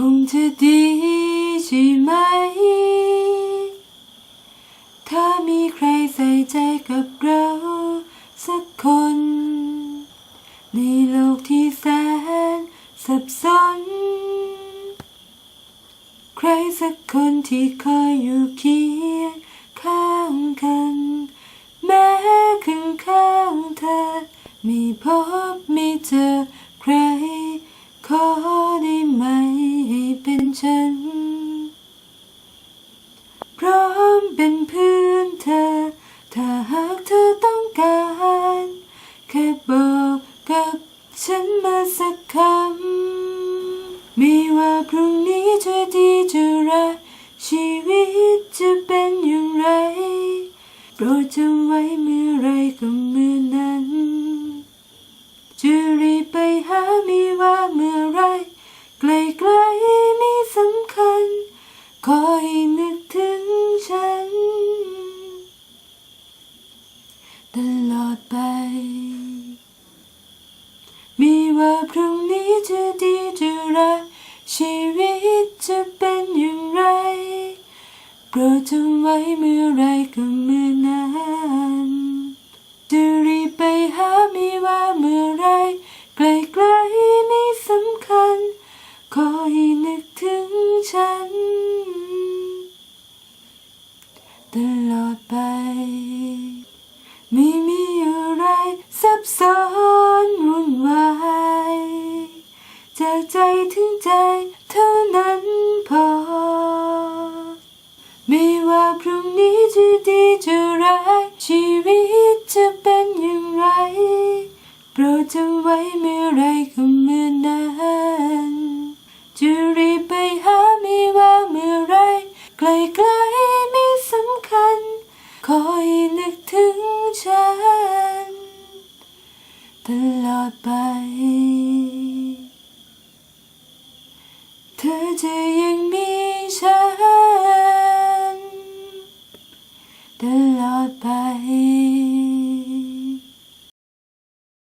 คงจะดีใช่ไหม ถ้ามีใครใส่ใจกับเราสักคน ในโลกที่แสนสับสน ใครสักคนที่คอยอยู่เคียงข้างกัน แม้ข้างข้างๆเธอไม่พบไม่เจอใครขอได้ไหม ฉัน พร้อมเป็นเพื่อนเธอ ถ้าหากเธอต้องการ แค่บอกกับฉันมาสักคำ ไม่ว่าพรุ่งนี้จะดีจะร้ายชีวิตจะเป็นอย่างไร โปรดจำไว้เมื่อไรก็เมื่อนั้น จะรีบไปหาไม่ว่าเมื่อไรไกลๆ ขอให้นึกถึงฉัน ตลอดไปม่ว่าพรุ่งนี้จะดีจะร้ายชีวิตจะเป็นอย่างไร โปรดจำไว้เมื่อไรก็เมื่อนั้นจะรีบไปหาไม่ว่าเมื่อไรไกลๆไม่สำคัญ ขอให้นึกถึงฉัน ตลอดไป ไม่มีอะไรซับซ้อนวุ่นวายจากใจถึงใจเท่านั้นพอ ไม่ว่าพรุ่งนี้จะดีจะร้ายชีวิตจะเป็นอย่างไรโปรดจำไว้เมื่อไรก็เมื่อนั้นจะรีบไปหาไม่ว่าเมื่อไรไกลๆ คอยนึกถึงฉัน ตลอดไป เธอจะยังมีฉัน ตลอดไป